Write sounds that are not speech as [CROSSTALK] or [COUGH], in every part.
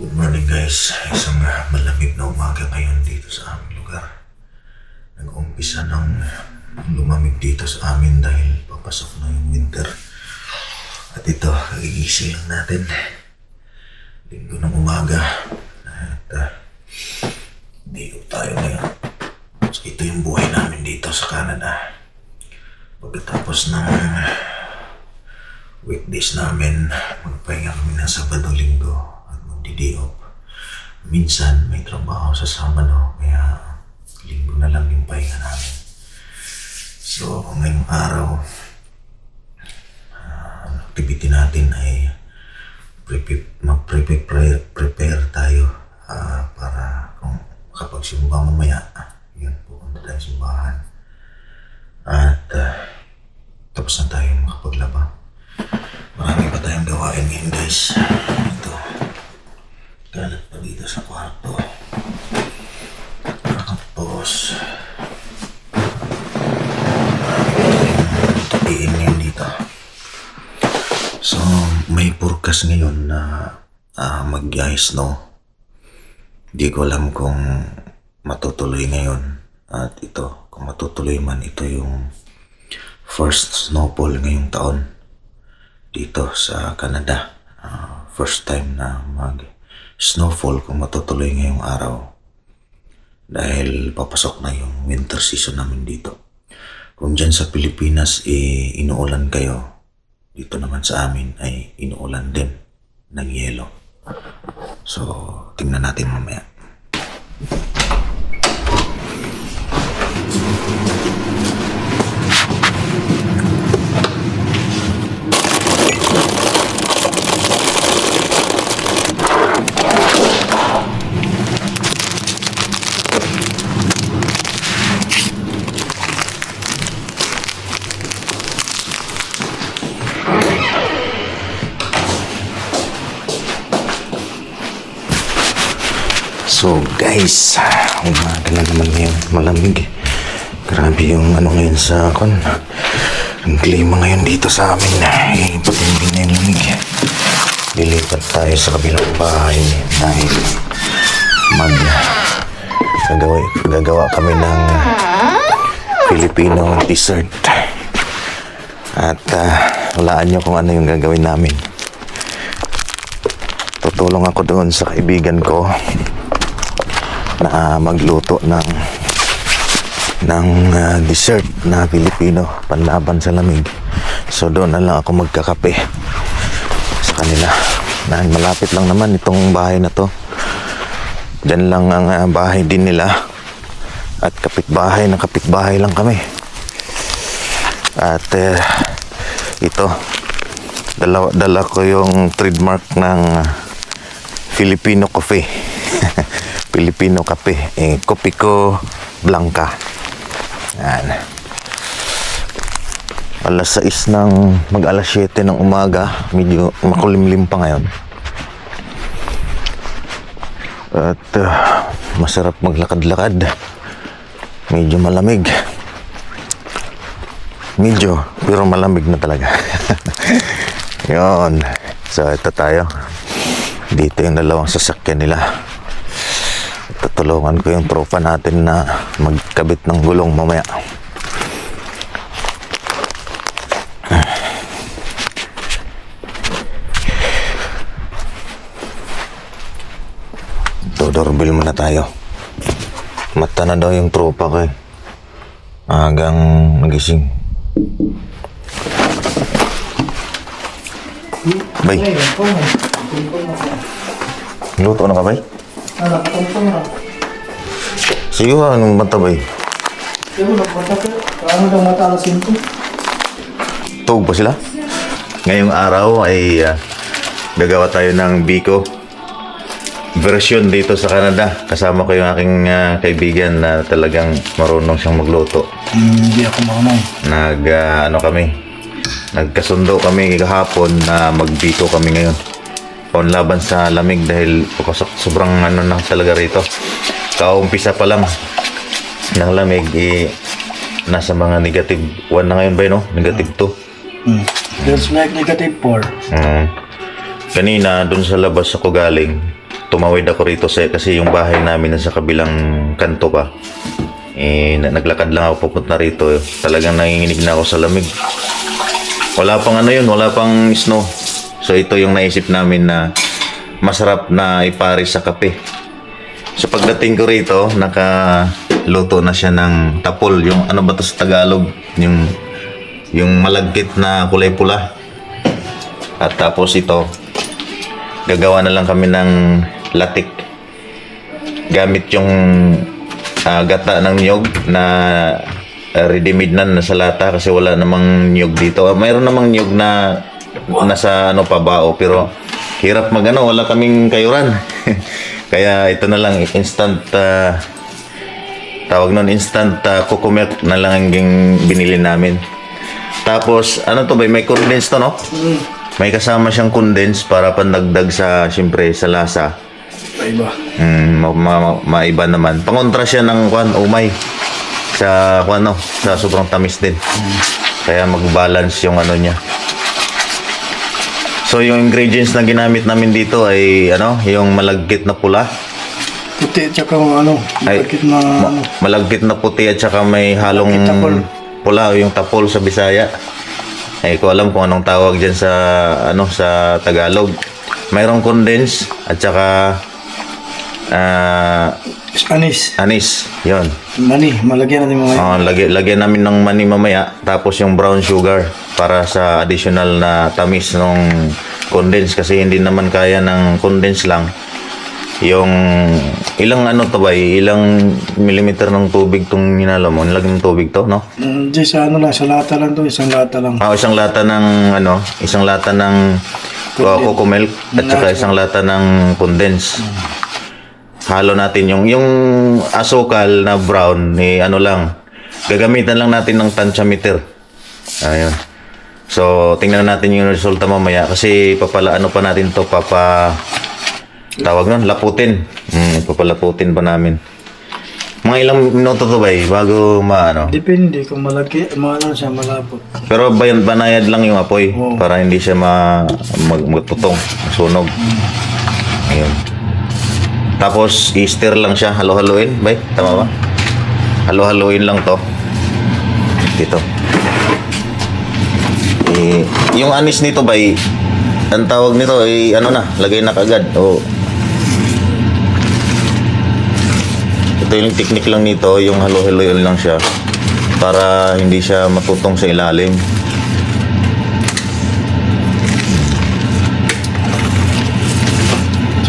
Good morning guys. Isang uh, malamig na umaga ngayon dito sa aming lugar. Nag-umpisa ng lumamig dito sa amin dahil papasok na yung winter. At ito, igising lang natin. Linggo ng umaga. At uh, dito tayo ngayon. So, ito yung buhay namin dito sa Canada. Pagkatapos ng weekdays namin, magpahinga kami ng Sabado, Magdi-day off. Minsan may trabaho sa Sabado, kaya Linggo na lang yung pahinga namin. So, ngayong araw, ang activity natin ay prepare, mag-prepare prepare, prepare tayo ah, para kung kapag simba mamaya, yun, pupunta tayo simbahan. At ah, tapos na tayo makapaglaba. Marami pa tayong gawain ngayon guys. Dito sa kwarto. Tapos. Tupiin ngayon dito. So, may purkas ngayon na uh, mag-snow. Di ko alam kung matutuloy ngayon. At ito, kung matutuloy man, ito yung first snowfall ngayong taon dito sa Canada. Ah, first time na mag snowfall kung matutuloy ngayong araw. Dahil papasok na yung winter season namin dito. Kung dyan sa Pilipinas eh, inuulan kayo, dito naman sa amin ay inuulan din ng yelo. So, tingnan natin mamaya. So guys, umaga na naman ngayon, malamig. Grabe yung ano ngayon sa kon. Ang klima ngayon dito sa amin. Eh, patindi na yung lamig. Lilipat tayo sa kabilang bahay dahil mag gagawa, gagawa kami ng Filipino dessert. At uh, walaan nyo kung ano yung gagawin namin. Tutulong ako doon sa kaibigan ko na magluto ng ng ah, dessert na Pilipino panlaban sa lamig. So doon na lang ako magkakape sa kanila. Dahil malapit lang naman itong bahay na to. Diyan lang ang ah, bahay din nila. At kapitbahay ng kapitbahay lang kami. At eh, ito, dala, dala ko yung trademark ng Filipino coffee. [LAUGHS] Filipino kape. Eh, kopi ko blanca. Yan. Alas 6 ng mag alas 7 ng umaga. Medyo makulimlim pa ngayon. At ah, masarap maglakad-lakad. Medyo malamig. Medyo, pero malamig na talaga. [LAUGHS] Yon. So, ito tayo. Dito yung dalawang sasakyan nila. Tutulungan ko yung tropa natin na magkabit ng gulong mamaya. Doorbell muna tayo. Mata na daw yung tropa ko eh. Agang nagising. Bay, luto na ka bay? Na. Sige ba, anong mata bay? Pero nagpatakit. Paano daw mata alas 5? Tug pa sila? Ngayong araw ay ah, gagawa tayo ng Biko version dito sa Canada. Kasama ko yung aking ah, kaibigan na talagang marunong siyang magluto. Hindi ako marunong. Nag, ah, ano kami, nagkasundo kami kahapon na magbiko kami ngayon. Panlaban sa lamig dahil sobrang ano na talaga rito. Kaumpisa pa lang ng lamig, eh, nasa mga negative 1 na ngayon ba yun, no? Negative 2. Hmm. Feels like negative 4. Mm. Kanina, dun sa labas ako galing, tumawid ako rito sa, kasi yung bahay namin nasa kabilang kanto pa. Eh, na- naglakad lang ako pupunta rito. Talagang nanginginig na ako sa lamig. Wala pang ano yun, wala pang snow. So ito yung naisip namin na masarap na ipares sa kape. So pagdating ko rito, nakaluto na siya ng tapol. Yung ano ba to sa Tagalog? Yung, yung malagkit na kulay pula. At tapos ito, gagawa na lang kami ng latik. Gamit yung ah, gata ng niyog na uh, ready-made na nasa lata kasi wala namang niyog dito. Ah, mayroon namang niyog na nasa ano pa bao pero hirap magano wala kaming kayuran. [LAUGHS] Kaya ito na lang instant ah, tawag nun instant uh, coco milk na lang ang binili namin. Tapos ano to ba may condense to no? May kasama siyang condense para pandagdag sa siyempre sa lasa. Iba. Mm, ma, ma- maiba naman. Pangontra siya ng kwan, umay. Sa kwan no, sa sobrang tamis din. Kaya mag-balance yung ano niya. So yung ingredients na ginamit namin dito ay ano, yung malagkit na pula, Puti, tsaka ano, Ay, bakit na ano. malagkit na puti at saka may halong Malagkit tapol. pula o yung tapol sa Bisaya. Eh ko alam kung anong tawag diyan sa ano sa Tagalog. Mayroong condense at saka ah, Anis. anis. 'Yon. Mani, malagyan natin mga Ah, lagyan, lagyan namin ng mani mamaya tapos yung brown sugar para sa additional na tamis ng condense kasi hindi naman kaya ng condense lang yung ilang ano to ba ilang millimeter ng tubig tong hinalo mo nilagyan ng tubig to no Mm, di sa ano lang, sa lata lang to, isang lata lang. ah isang lata ng ano isang lata ng uh, coco milk at saka isang lata ng condense halo natin yung yung asukal na brown ni ano lang gagamitan lang natin ng tantiameter ayun so tingnan natin yung resulta mamaya kasi papala ano pa natin to papa tawag nun laputin mm, papalaputin pa namin mga ilang minuto to ba eh, bago maano Depende kung malaki, maano siya, malapot. pero bayan banayad lang yung apoy Oo. para hindi siya ma mag, magtutong, sunog. Ayun. Tapos i-stir lang siya, halo-haloin, bay, tama ba? Halo-haloin lang 'to. Dito. Eh, yung anis nito bay, ang tawag nito ay ano na, lagay na kagad. O Ito yung technique lang nito, yung halo-haloin lang siya para hindi siya matutong sa ilalim.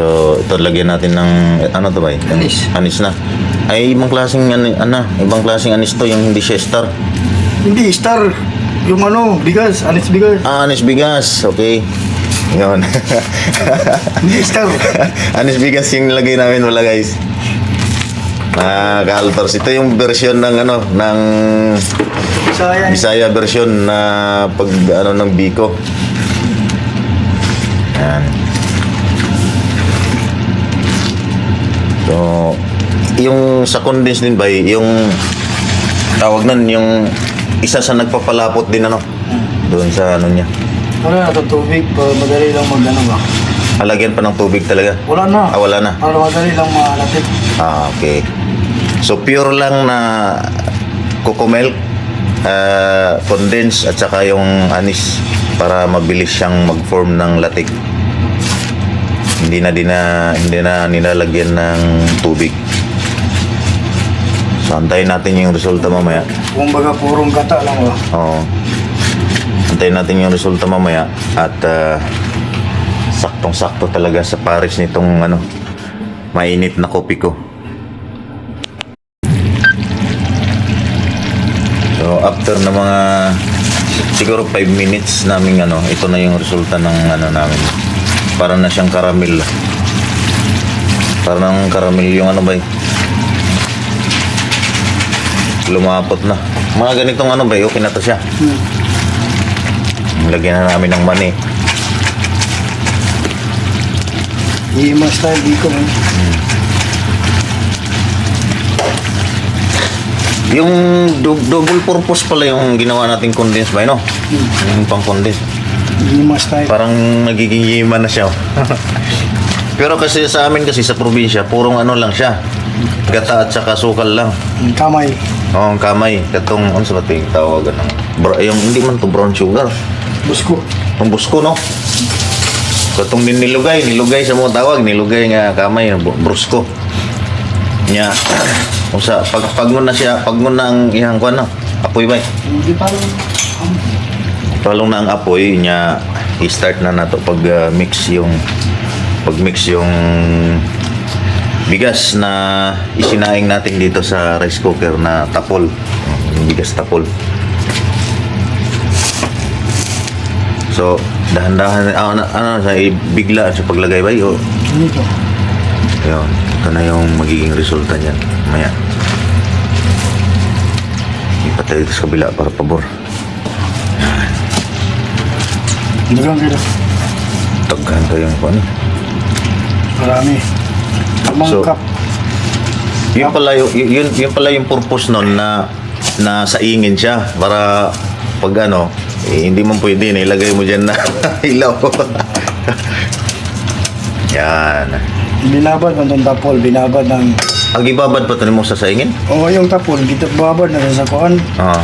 So, ito lagyan natin ng ano to ba? Yung Anis. Anis na. Ay ibang klaseng ano, ano, ibang klaseng anis to yung hindi siya star. Hindi, star. Yung ano, bigas, anis bigas. Ah, anis bigas. Okay. Yun. [LAUGHS] Hindi, star. [LAUGHS] anis bigas yung nilagay namin wala guys. Ah, kaltors. Ito yung version ng ano, ng Sayang. Bisaya version na pag ano ng Biko. Yan. So, yung sa condense din ba, yung tawag nun, yung isa sa nagpapalapot din ano, doon sa ano niya. Wala na itong tubig, para madali lang mag ano ba. Halagyan pa ng tubig talaga. Wala na. Ah, wala na. Para madali lang malapit. Ah, okay. So, pure lang na coco milk, ah, condense, at saka yung anis para mabilis siyang mag-form ng latik. Hindi na, di na, hindi na nilalagyan ng tubig. So, antayin natin yung resulta mamaya. Kung baga purong gata lang ba. Oo. Antayin natin yung resulta mamaya at ah, saktong-sakto talaga sa pares nitong ano, mainit na kopi ko. So after na mga siguro 5 minutes namin ano, ito na yung resulta ng ano namin. Para na siyang caramel. Para ng caramel yung ano ba eh. Lumapot na. Mga ganitong ano ba eh, okay na to siya. Lagyan na namin ng mani. Hima style, di ko. eh. Yung du- double purpose pala yung ginawa nating condense ba, no? Yung pang condense. Hima style. Parang nagiging yima na siya. oh. [LAUGHS] Pero kasi sa amin kasi sa probinsya, purong ano lang siya. Gata at saka sukal lang. Yung kamay. Oo, ang kamay. Katong, ano sa bating tawagan ng... Bro, yung, hindi man to brown sugar. Busko. Ang busko, no? Katong din nilugay, nilugay sa mga tawag, nilugay nga kamay, bu- brusko. Nya, [CLEARS THROAT] kung sa, pag, pag mo na siya, pag mo na ang ihang ko, ano, apoy ba? Hindi pa rin. Palong na ang apoy niya, i-start na nato pag uh, mix yung pag mix yung bigas na isinaing natin dito sa rice cooker na tapol. Yung bigas tapol. So, dahan-dahan, ah, ano, ano, sa bigla sa paglagay ba? O, Dito. yun, ito na yung magiging resulta niyan. Maya. Ipatay dito sa kabila para pabor. Dagang kayo. Taghan tayo yung ano. Marami. Tamang So. Yun pala yung, yun, yun pala yung purpose nun na na saingin siya para pag ano, eh, hindi man pwede na ilagay mo dyan na [LAUGHS] ilaw. [LAUGHS] Yan. Binabad man itong tapol. Binabad ng... Ang ibabad pa mo sa saingin? Oo, yung tapol. Dito babad na sa kuan. Ah.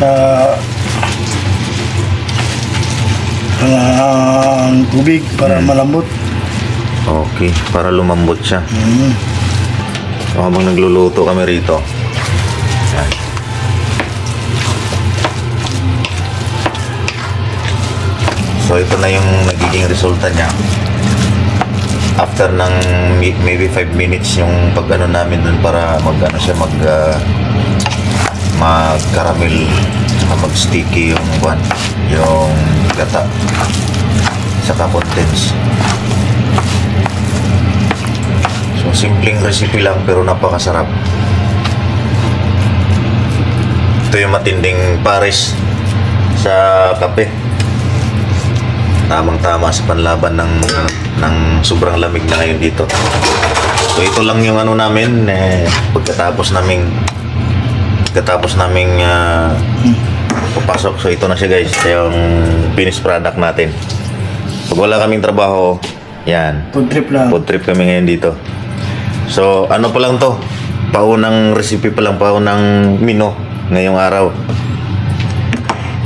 Sa... ang tubig para malambot. Okay, para lumambot siya. Mm. So, habang nagluluto kami rito. Yan. So ito na yung nagiging resulta niya. After ng may- maybe 5 minutes yung pag ano namin dun para mag ano siya mag uh, mag caramel saka mag sticky yung buwan yung gata saka contents. So simpleng recipe lang pero napakasarap. Ito yung matinding pares sa kape. Tamang-tama sa panlaban ng ng sobrang lamig na ngayon dito. So ito lang yung ano namin eh, pagkatapos naming pagkatapos naming ah, papasok. So ito na siya guys, yung finished product natin. Pag wala kaming trabaho, yan, Food trip lang. Food trip kami ngayon dito. So, ano pa lang to? Paunang recipe pa lang, paunang menu ngayong araw.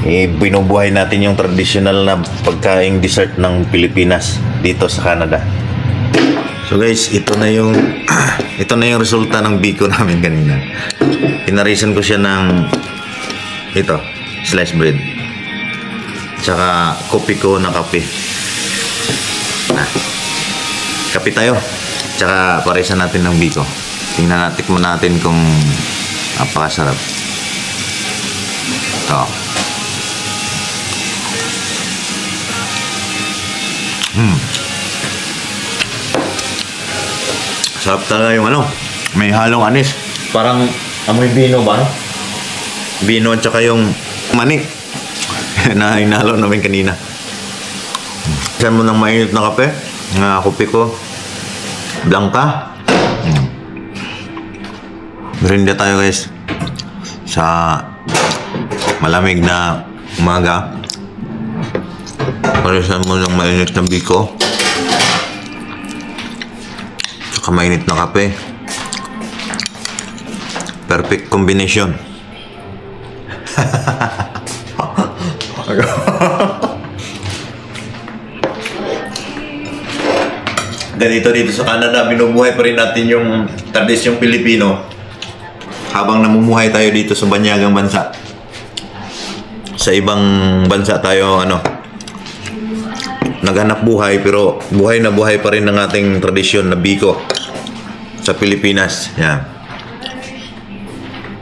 Eh, binubuhay natin yung traditional na pagkaing dessert ng Pilipinas dito sa Canada. So guys, ito na yung [CLEARS THROAT] ito na yung resulta ng biko [LAUGHS] namin kanina. Pinarisan ko siya ng ito, sliced bread. Tsaka kopi ko na kape. Na. Kape tayo. Tsaka parisan natin ng biko. Tingnan natin mo natin kung napakasarap. Ito. Hmm. Sarap talaga yung ano. May halong anis. Parang amoy bino ba? No? Bino at saka yung mani [LAUGHS] na inalo namin kanina. Saan mo ng mainit na kape? Nga kopi ko. Blanca. Merinda tayo guys. Sa malamig na umaga. Parisan mo ng mainit na biko. Saka mainit na kape. Perfect combination. [LAUGHS] ganito dito sa Canada, binubuhay pa rin natin yung tradisyong Pilipino habang namumuhay tayo dito sa banyagang bansa. Sa ibang bansa tayo, ano, naghanap buhay pero buhay na buhay pa rin ng ating tradisyon na biko sa Pilipinas. Yan.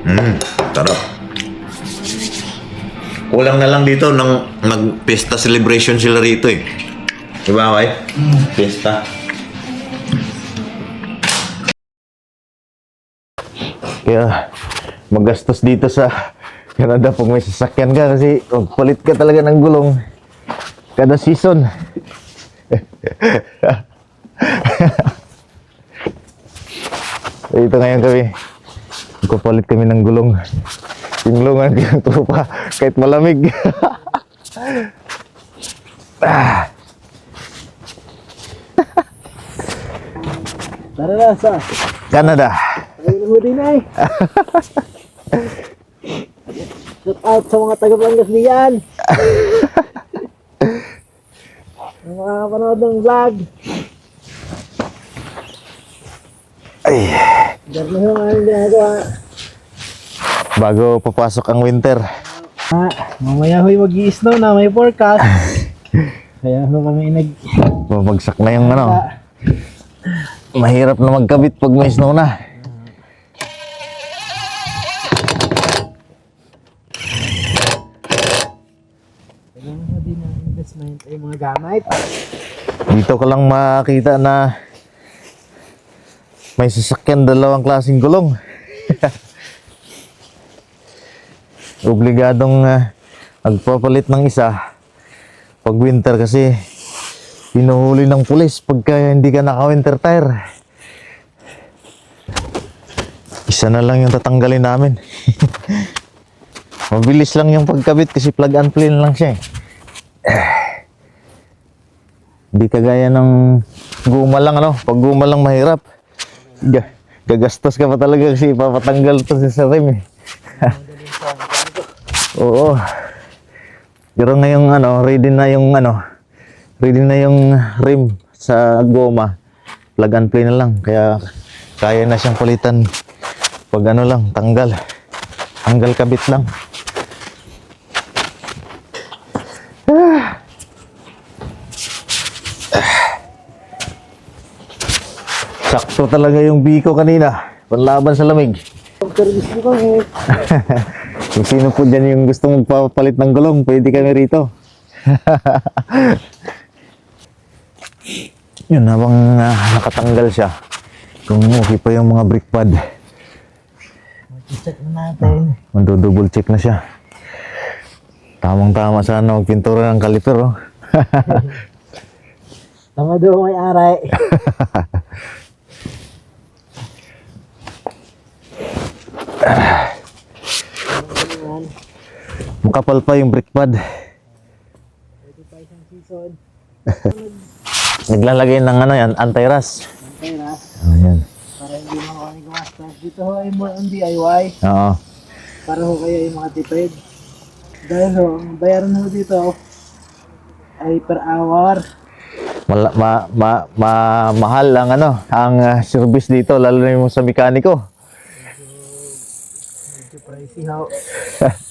Mm, sarap. Kulang na lang dito nang mag-pesta celebration sila rito eh. Diba, Kay? Pesta. Kaya magastos dito sa Canada pag may sasakyan ka kasi palit ka talaga ng gulong kada season. [LAUGHS] Ito ngayon kami. Magpapalit kami ng gulong. Tinglungan ko yung [LAUGHS] tropa kahit malamig. ah. Tara na, sa. Canada. Ayun ang huli na eh. Shout out sa mga taga-Blangas diyan. Ang makakapanood ng vlog. Ay, na yung aming ginagawa. Bago papasok ang winter. Ah, mamaya ho'y mag-i-snow na may forecast. [LAUGHS] Kaya ho kami nag... Bumagsak na yung ano. Mahirap na magkabit pag may snow na. Kailangan mo din ng investment ay mga gamit. Dito ka lang makita na may sasakyan dalawang klaseng gulong. [LAUGHS] Obligadong uh, magpapalit ng isa pag winter kasi pinuhuli ng pulis pagka hindi ka naka-winter tire. Isa na lang yung tatanggalin namin. [LAUGHS] Mabilis lang yung pagkabit kasi plug and play lang siya eh. [SIGHS] Hindi kagaya ng guma lang ano. Pag guma lang mahirap. Ga- gagastos ka pa talaga kasi papatanggal to sa rim eh. [LAUGHS] Oo. Pero ngayong ano, ready na yung ano, ready na yung rim sa goma. Plug and play na lang. Kaya kaya na siyang palitan pag ano lang, tanggal. Tanggal kabit lang. Sakto talaga yung biko kanina. Panlaban sa lamig. Pag-service ko eh. [LAUGHS] Kung sino po dyan yung gusto magpapalit ng gulong, pwede kami rito. [LAUGHS] Yun, habang ah, nakatanggal siya, kung okay pa yung mga brake pad, I-check na natin. mandudouble check na siya. Tamang-tama sana magpintura ng kaliper, oh. [LAUGHS] Tama daw may aray. [LAUGHS] Makapal pa yung brake pad. Pwede pa isang season. [LAUGHS] Naglalagay ng ano yan, anti-rust. Na. Ayan. Para hindi mo kami gumastos. Dito ho ay more on DIY. Oo. Para ho kayo ay mga tipid. Dahil ho, ang bayaran ho dito ay per hour. Mala- ma, ma, ma, mahal ang ano, ang ah, service dito, lalo na yung sa mekaniko. Medyo pricey ho. [LAUGHS]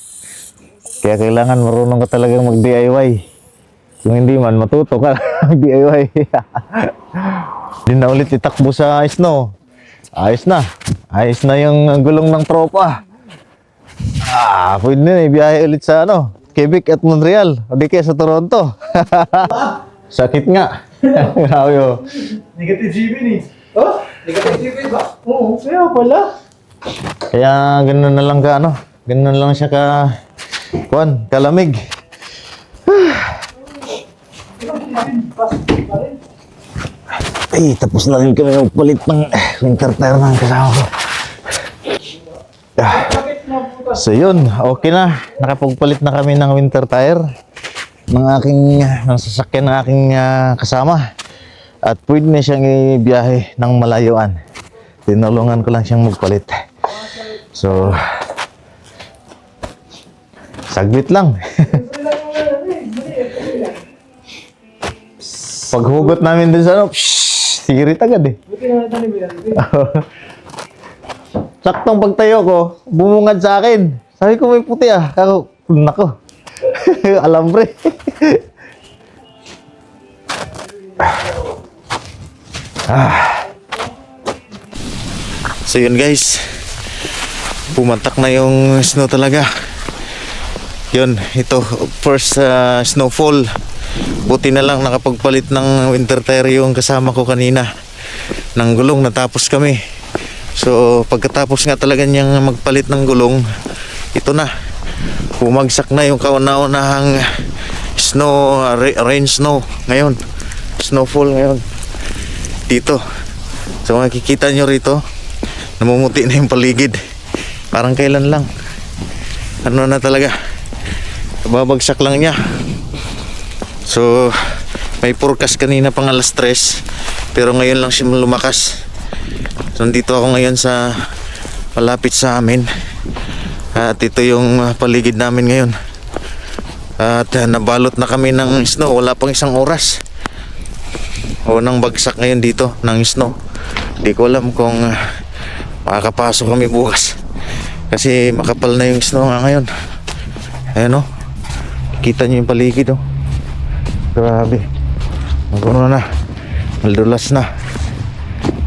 Kaya kailangan marunong ka talagang mag-DIY. Kung hindi man, matuto ka [LAUGHS] mag-DIY. [LAUGHS] Hindi na ulit itakbo sa snow. Ayos na. Ayos na yung gulong ng tropa. Ah, pwede na ibiyahe ulit sa ano, Quebec at Montreal. O di kaya sa Toronto. [LAUGHS] Sakit nga. Grabe oh. Negative GB ni. Oh? Negative GB ba? Oo, kaya pala. Kaya ganun na lang ka ano, ganun na lang siya ka kuan, kalamig. Ay, tapos na rin kami magpalit ng winter tire ng kasama ko. Ah. So yun, okay na. Nakapagpalit na kami ng winter tire ng aking ng sasakyan ng aking ah, kasama. At pwede na siyang ibiyahe ng malayuan. Tinulungan ko lang siyang magpalit. So, saglit lang. Paghugot namin din sa ano, pshh, sirit agad eh. [LAUGHS] Saktong pagtayo ko, bumungad sa akin. Sabi ko may puti ah. Kako, nako. [LAUGHS] Alambre. [SIGHS] ah. So yun guys. Pumantak na yung snow talaga. Yun, ito first uh, snowfall. Buti na lang nakapagpalit ng winter tire yung kasama ko kanina ng gulong natapos kami. So pagkatapos nga talaga niyang magpalit ng gulong, ito na. Bumagsak na yung kauna-unahang snow, uh, ra- rain snow ngayon. Snowfall ngayon. Dito. So makikita nyo rito, namumuti na yung paligid. Parang kailan lang. Ano na talaga. Babagsak lang niya. So, may forecast kanina pang alas 3. Pero ngayon lang siya lumakas. So, nandito ako ngayon sa malapit sa amin. At ito yung uh, paligid namin ngayon. At uh, nabalot na kami ng snow. Wala pang isang oras. O nang bagsak ngayon dito ng snow. Hindi ko alam kung uh, makakapasok kami bukas. Kasi makapal na yung snow nga ngayon. Ayan o. Kita nyo yung paligid o. Grabe. Magano na. Maldulas na.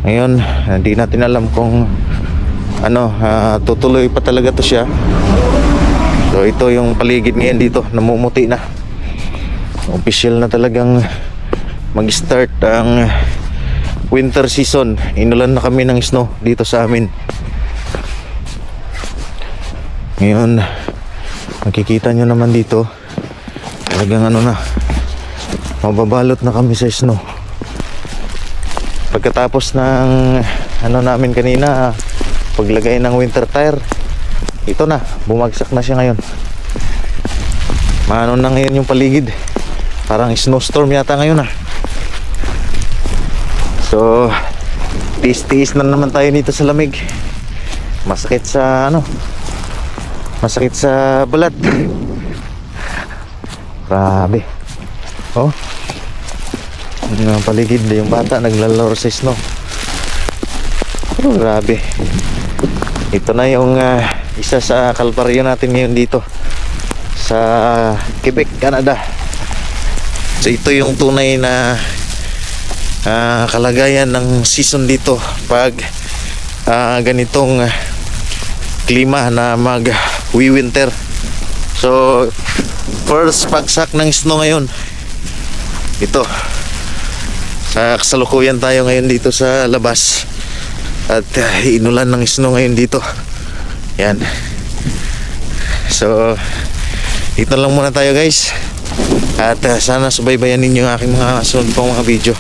Ngayon, hindi natin alam kung ano, ah, tutuloy pa talaga to siya. So ito yung paligid ngayon dito, namumuti na. Official na talagang mag-start ang winter season. Inulan na kami ng snow dito sa amin. Ngayon, makikita nyo naman dito, talagang ano na, mababalot na kami sa snow. Pagkatapos ng ano namin kanina, paglagay ng winter tire, ito na, bumagsak na siya ngayon. Maano na ngayon yung paligid. Parang snowstorm yata ngayon ah. So, tiis-tiis na naman tayo dito sa lamig. Masakit sa ano, masakit sa balat. Grabe. Oh. Yung paligid, yung bata naglalaro sa snow. Oh, grabe. Ito na yung ah, isa sa kalbaryo natin ngayon dito sa Quebec, Canada. So ito yung tunay na ah, kalagayan ng season dito pag ah, ganitong ah, klima na mag winter. So first pagsak ng snow ngayon. Ito. Sa kasalukuyan tayo ngayon dito sa labas. At uh, inulan ng snow ngayon dito. Yan. So, dito lang muna tayo guys. At uh, sana subaybayan ninyo ang aking mga sunod pang mga video.